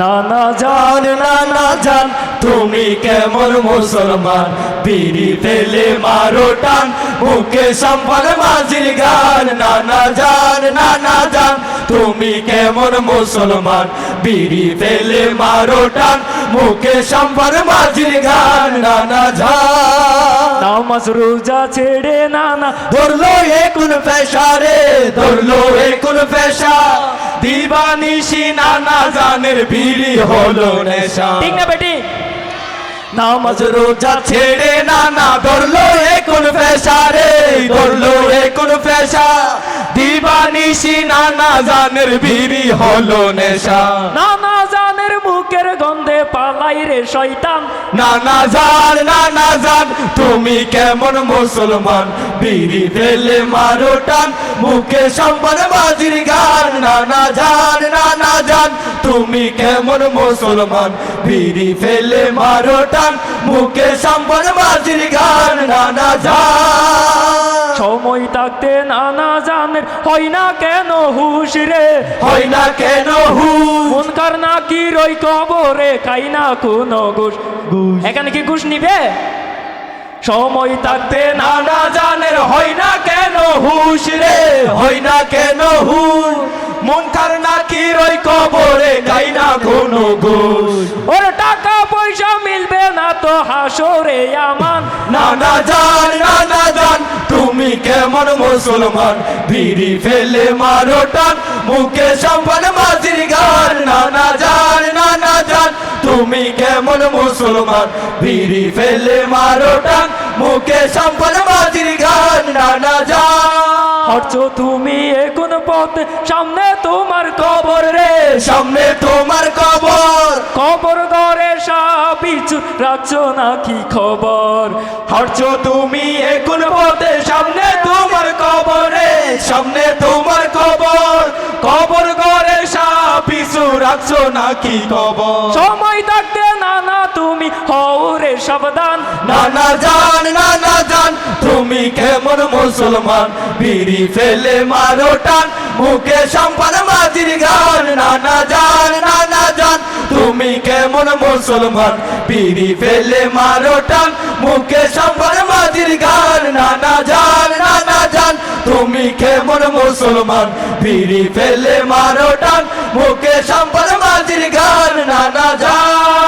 নানা জান নানা জান তুমি কেমন মুসলমান? বিড়ি ফেলে মারো টান মুখে সম্পদ মাঝির গান। নানা জান নানা জান তুমি কেমন মুসলমান? বিড়ি ফেলে মারো টান মুখে সম্পদ মাঝির গান। নানা জান। নামাজ রোজা ছেড়ে নানা ধরলো এ কোন পেশা রে ধরলো এ কোন পেশা? দিবানিশি নানা জানের বিড়ি হলো নেশা। ঠিক না বেটি? নামাজ রোজা ছেড়ে নানা ধরলো এ কোন পেশা রে ধরলো এ কোন পেশা। দিবানিশি নানা জানের বিড়ি হলো নেশা। নানা মুখের গন্ধে পালাই রে শয়তান। নানা জান না না জান তুমি কেমন মুসলমান? বিড়ি ফেলে মারো টান মুখে সম্পদ বাজির গান। না না জান না না জান তুমি কেমন মুসলমান? বিড়ি ফেলে মারো টান মুখে সম্পদ বাজির গান। নানা জান। সময় থাকতে নানা জানের হয় না কেন হুশ রে? হয় না কেন হু কার না কি রই কবরে খাই না কোনো ঘুষ? এখানে কি ঘুষ নিবে? সময় থাকতে নানা জানের হয় না কেন হুশ রে? হয় না কেন হুশ? মন কার না কি রই কবরে গাই না কোনো ঘুষ? ওর টাকা পয়সা মিলবে না তো হাসরে আমান। নানা জান নানা জান তুমি কেমন মুসলমান? বিড়ি ফেলে মারো টান মুখে সম্পদ মাঝির গান নানা জান। তুমি কেমন মুসলমান? বিড়ি ফেলে মারো টান মুখে সম্পদ মাঝির গান নানা জান। হাঁটছো তুমি এখন পথে সামনে তোমার কবর রে। সামনে তোমার কবর। কবর ঘরে সাপিছু রাখছো নাকি খবর? হাঁটছো তুমি এখন পথে সামনে তোমার কবরে সামনে তোমার কবর। কবর ঘরে পিছু রাখছো নাকি কবর সময় তুমি হও রে সাবধান। নানা জান নানা জান, তুমি কেমন মুসলমান? বিড়ি ফেলে মারো টান, মুখে সম্পান মাঝির গান নানা জান নানা জান, তুমি কেমন মুসলমান? বিড়ি ফেলে মারো টান, মুখে সম্পান মাঝির গান নানা জান নানা জান, তুমি কেমন মুসলমান? বিড়ি ফেলে মারো টান, মুখে সম্পান মাঝির গান নানা জান।